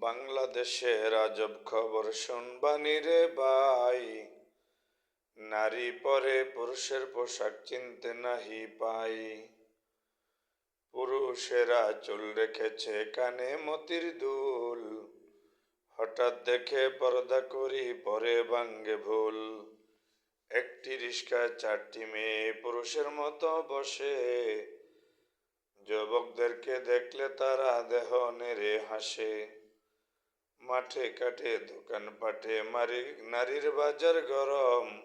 বাংলাদেশের আজব খবর শুনবানি রে ভাই। নারী পরে পুরুষের পোশাক চিনতে নাহি পাই। পুরুষেরা চুল রেখেছে কানে মতির দুল। হঠাৎ দেখে পর্দা করি, পরে ভাঙ্গে ভুল। একটি রিস্কায় চারটি মেয়ে পুরুষের মতো বসে। যুবকদেরকে দেখলে তারা দেহ নেড়ে হাসে। মাঠে কাটে দোকান পাটে মারি, নারীর বাজার গরম।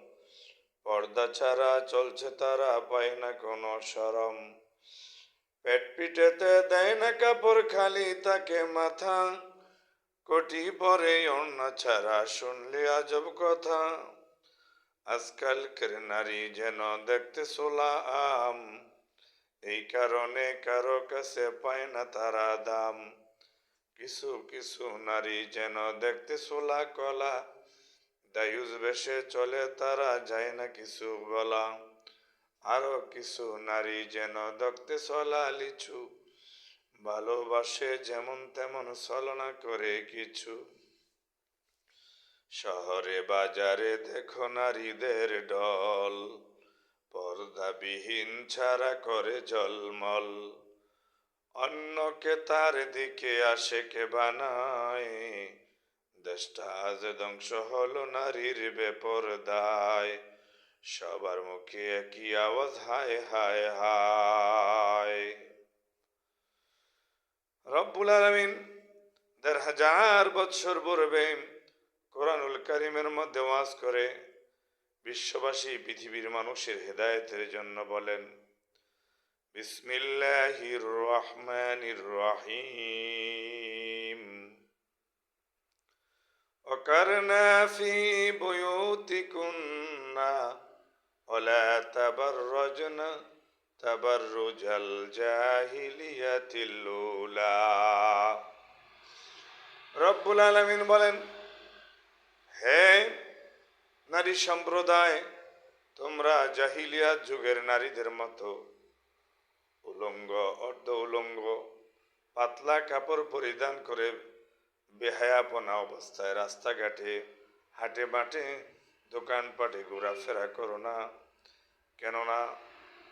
পর্দা ছাড়া চলছে তারা, পায় না কোনো সরম। পেট পিটেতে দেয় না কাপড় খালি তাকে মাথা। কোটি পরে অন্য ছাড়া শুনলে আজব কথা। আজকালকের নারী যেন দেখতে সোলা আম এই কারণে কারও কাছে পায় না তারা দাম। কিছু কিছু নারী যেন দেখতে সোলা কলা, দায়ুজ বেশে চলে তারা যায় না কিছু বলা আরও কিছু নারী যেন দেখতে চলা লিচু, ভালোবাসে যেমন তেমন ছলনা করে কিছু। শহরে বাজারে দেখো নারীদের ডল, পর্দাবিহীন ছাড়া করে জলমল অন্যকে তার দিকে আসে কে বানায়। দেশটা আজ ধ্বংস হলো নারীর বেপর দায় সবার মুখে একই আওয়াজ, হায় হায় হায়। রব্বুল আলমিন দেড় হাজার বৎসর পূর্বে কোরআনুল করিমের মধ্যে ওয়াজ করে, বিশ্ববাসী পৃথিবীর মানুষের হেদায়েতের জন্য বলেন বিসমিল্লাহির রহমানির রহিম وقرنا في بيوتكن ولا تبرجن تبرج الجاهلية الأولى রব্বুল আলমিন বলেন হে নারী সম্প্রদায় তোমরা জাহিলিয়া যুগের নারীদের মতো উলঙ্গ, অর্ধ উলঙ্গ, পাতলা কাপড় পরিধান করে বেহায়াপনা অবস্থায় রাস্তাঘাটে, হাটে বাটে দোকানপাটে ঘোরাফেরা করো না। কেননা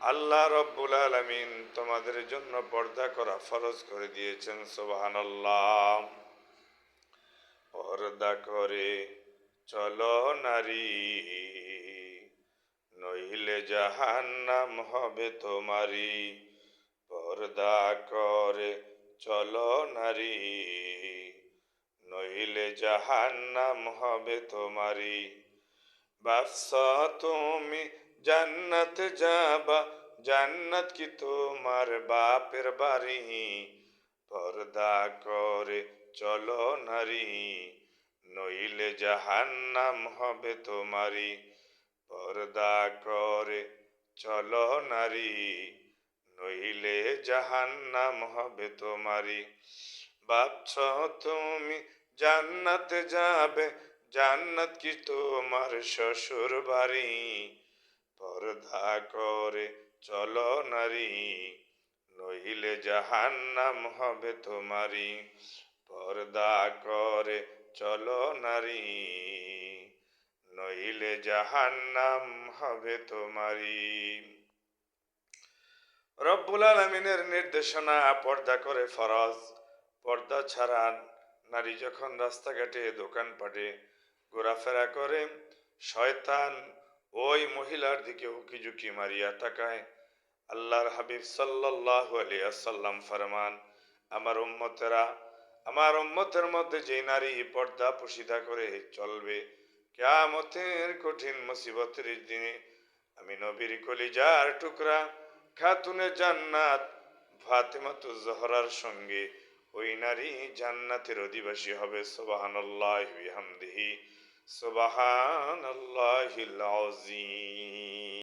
আল্লাহ রব্বুল আলমিন তোমাদের জন্য পর্দা করা ফরজ করে দিয়েছেন আল্লাহ পর্দা করে চলো নারী, নইলে জাহান্নাম হবে তোমারি পর্দা করে, চলো নারী। নইলে জাহান্নাম হবে তোমারি বাস তুমি জান্নাত যাবা, জান্নাত কি তোমার বাপের বাড়ি? পর্দা করে, চলো নারী। নইলে জাহান্নাম হবে তোমারি পর্দা করে, চলো নারী। নইলে জাহান্নাম হবে তোমারি ভাবছ তুমি জান্নাতে যাবে, জান্নাত কি তোমার শ্বশুর বাড়ি? পর্দা করে চলো নারী, নইলে জাহান্নাম হবে তোমারি পর্দা করে চলো নারী, নইলে জাহান্নাম হবে তোমারি রব্বুল আলমিনের নির্দেশনা, পর্দা করে ফরজ। পর্দা ছাড়া নারী যখন রাস্তাঘাটে, দোকানপাটে ঘোরাফেরা করে, শয়তান ওই মহিলার দিকে উকি ঝুঁকি মারিয়া তাকায়। আল্লাহর হাবিব সাল্লাহ আলিয়াসাল্লাম ফরমান, আমার উম্মতেরা, আমার উম্মতের মধ্যে যে নারী পর্দা পুশিদা করে চলবে, কেয়ামতের কঠিন মুসিবতের দিনে আমি নবীর কলিজার টুকরা খাতুনে জান্নাত ফাতেমাতু জহরার সঙ্গে। ওই নারী জান্নাতের অধিবাসী হবে সোবাহান্লাহ বিহামদিহি সোবাহান আল্লাহ